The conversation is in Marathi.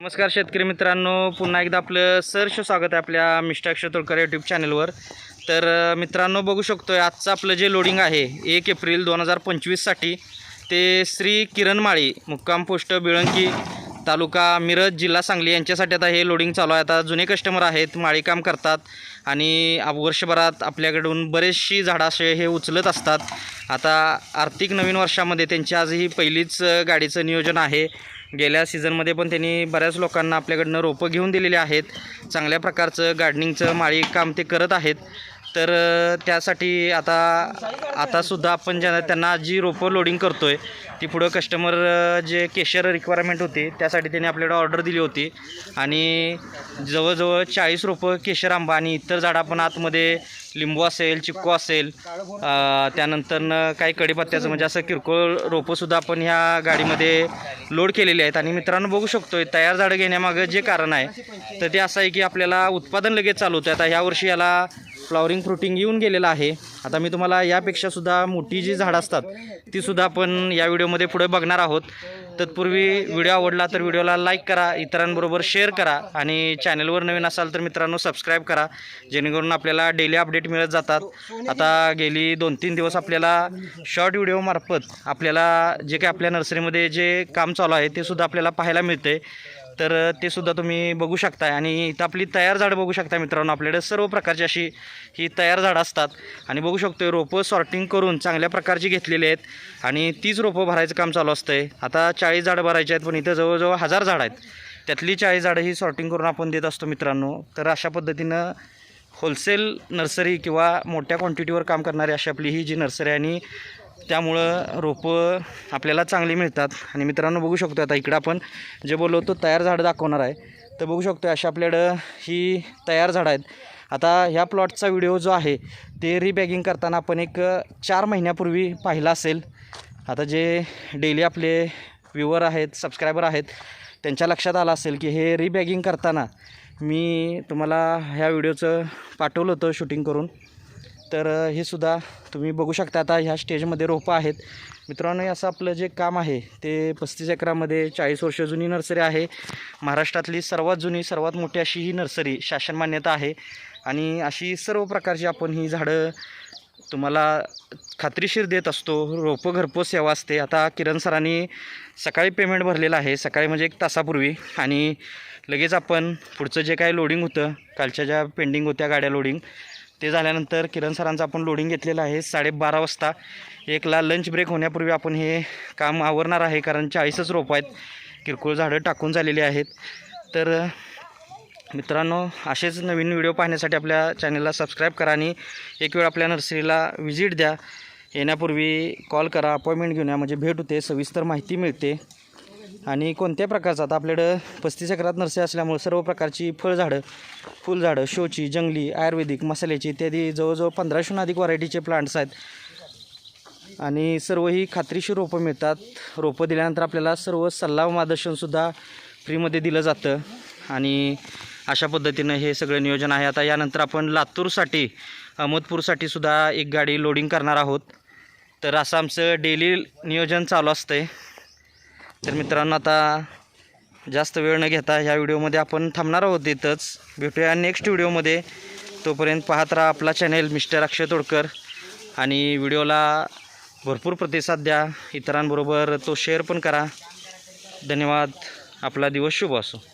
नमस्कार शेतकरी मित्रांनो पुन्हा एकदा आपलं सहर्ष स्वागत आहे आपल्या मिस्टर तोडकर यूट्यूब चॅनलवर तर मित्रांनो बघू शकतो आहे आजचं आपलं जे लोडिंग आहे एक एप्रिल दोन हजार पंचवीससाठी ते श्री किरण माळी मुक्काम पोस्ट बिळंकी तालुका मिरज जिल्हा सांगली यांच्यासाठी आता हे लोडिंग चालू आहे. आता जुने कस्टमर आहेत माळी काम करतात आणि आप- वर्षभरात आपल्याकडून बरेचशी झाडं असे हे उचलत असतात. आता आर्थिक नवीन वर्षामध्ये त्यांची आज ही पहिलीच गाडीचं नियोजन आहे. गेल्या सीझनमध्ये पण त्यांनी बऱ्याच लोकांना आपल्याकडनं रोपं घेऊन दिलेली आहेत. चांगल्या प्रकारचं गार्डनिंगचं माळी काम ते करत आहेत. तर त्यासाठी आता आतासुद्धा आपण ज्या त्यांना जी रोपं लोडिंग करतो आहे ती पुढं कस्टमर जे केशर रिक्वायरमेंट होती त्यासाठी त्यांनी आपल्याकडे ऑर्डर दिली होती. आणि जवळजवळ चाळीस रोपं केशर आंबा आणि इतर झाडं आपण आतमध्ये लिंबू असेल चिक्कू असेल त्यानंतरनं काही कडीपत्त्याचं म्हणजे असं किरकोळ रोपंसुद्धा आपण ह्या गाडीमध्ये लोड केलेली आहेत. आणि मित्रांनो बघू शकतोय तयार झाडं घेण्यामागं जे कारण आहे तर ते असं आहे की आपल्याला उत्पादन लगेच चालू होतं. आता ह्या वर्षी याला फ्लॉवरिंग फ्रुटिंग येऊन गेलेलं आहे. आता मी तुम्हाला यापेक्षा सुद्धा मोठी जी झाडं असतात तीसुद्धा आपण या व्हिडिओमध्ये पुढे बघणार आहोत. तत्पूर्वी व्हिडिओ आवडला तर व्हिडिओला लाईक करा इतरांबरोबर शेअर करा आणि चॅनलवर नवीन असाल तर मित्रांनो सबस्क्राईब करा जेणेकरून आपल्याला डेली अपडेट मिळत जातात. आता गेली दोन तीन दिवस आपल्याला शॉर्ट व्हिडिओमार्फत आपल्याला जे काही आपल्या नर्सरीमध्ये जे काम चालू आहे ते सुद्धा आपल्याला पाहायला मिळते तर ते सुद्धा तुम्ही बघू शकताय. आणि इथं आपली तयार झाडं बघू शकता मित्रांनो. आपल्याकडे सर्व प्रकारची अशी ही तयार झाडं असतात. आणि बघू शकतो रोपं सॉर्टिंग करून चांगल्या प्रकारची घेतलेली आहेत. आणि तीच रोपं भरायचं काम चालू असतं आहे आता चाळीस झाडं भरायची आहेत पण इथं जवळजवळ हजार झाडं आहेत. त्यातली चाळीस झाडं ही सॉर्टिंग करून आपण देत असतो मित्रांनो. तर अशा पद्धतीनं होलसेल नर्सरी किंवा मोठ्या क्वांटिटीवर काम करणारी अशी आपली ही जी नर्सरी आहे आणि त्यामुळं रोपं आपल्याला चांगली मिळतात. आणि मित्रांनो बघू शकतो आता इकडं आपण जे बोललो तो तयार झाडं दाखवणार आहे. तर बघू शकतो अशा आपल्याकडं ही तयार झाडं आहेत. आता ह्या प्लॉटचा व्हिडिओ जो आहे ते रिबॅगिंग करताना आपण एक चार महिन्यापूर्वी पाहिला असेल. आता जे डेली आपले व्ह्युअर आहेत सबस्क्रायबर आहेत त्यांच्या लक्षात आलं असेल की हे रिबॅगिंग करताना मी तुम्हाला ह्या व्हिडिओचं पाठवलं होतं शूटिंग करून. तर हे सुद्धा तुम्ही बघू शकता आता ह्या स्टेजमध्ये रोपं आहेत. मित्रांनो असं आपलं जे काम आहे ते पस्तीस एकरामध्ये चाळीस वर्ष जुनी नर्सरी आहे. महाराष्ट्रातली सर्वात जुनी सर्वात मोठी अशी ही नर्सरी शासन मान्यता आहे. आणि अशी सर्व प्रकारची आपण ही झाडं तुम्हाला खात्रीशीर देत असतो. रोपं घरपोच सेवा असते. आता किरण सरांनी सकाळी पेमेंट भरलेलं आहे. सकाळी म्हणजे एक तासापूर्वी. आणि लगेच आपण पुढचं जे काय लोडिंग होतं कालच्या ज्या पेंडिंग होत्या गाड्या लोडिंग ते झाल्यानंतर किरण सरांचं आपण लोडिंग घेतलेलं आहे. साडेबारा वाजता एकला लंच ब्रेक होण्यापूर्वी आपण हे काम आवरणार आहे कारण चाळीसच रोपं आहेत. किरकोळ झाडं टाकून झालेली आहेत. तर मित्रांनो असेच नवीन व्हिडिओ पाहण्यासाठी आपल्या चॅनलला सबस्क्राईब करा आणि एक वेळ आपल्या नर्सरीला व्हिजिट द्या. येण्यापूर्वी कॉल करा अपॉइंटमेंट घेऊन या. म्हणजे भेट होते सविस्तर माहिती मिळते. आणि कोणत्या प्रकारचं? आता आपल्याकडं पस्तीस एकरात नर्सरी असल्यामुळे सर्व प्रकारची फळझाडं फुलझाडं शोची जंगली आयुर्वेदिक मसाल्याची इत्यादी जवळजवळ पंधराशेहून अधिक व्हरायटीचे प्लांट्स आहेत. आणि सर्व ही खात्रीशीर रोपं मिळतात. रोपं दिल्यानंतर आपल्याला सर्व सल्ला व मार्गदर्शनसुद्धा फ्रीमध्ये दिलं जातं. आणि अशा पद्धतीनं हे सगळं नियोजन आहे. आता यानंतर आपण लातूरसाठी अहमदपूरसाठी सुद्धा एक गाडी लोडिंग करणार आहोत. तर असं आमचं डेली नियोजन चालू असतं आहे तर मित्रांनो आता जास्त वेळ न घेता ह्या व्हिडिओमध्ये आपण थांबणार आहोत इथंच. भेटूया नेक्स्ट व्हिडिओमध्ये. तोपर्यंत पाहत राहा आपला चॅनेल मिस्टर अक्षय तोडकर. आणि व्हिडिओला भरपूर प्रतिसाद द्या. इतरांबरोबर तो शेअर पण करा. धन्यवाद. आपला दिवस शुभ असो.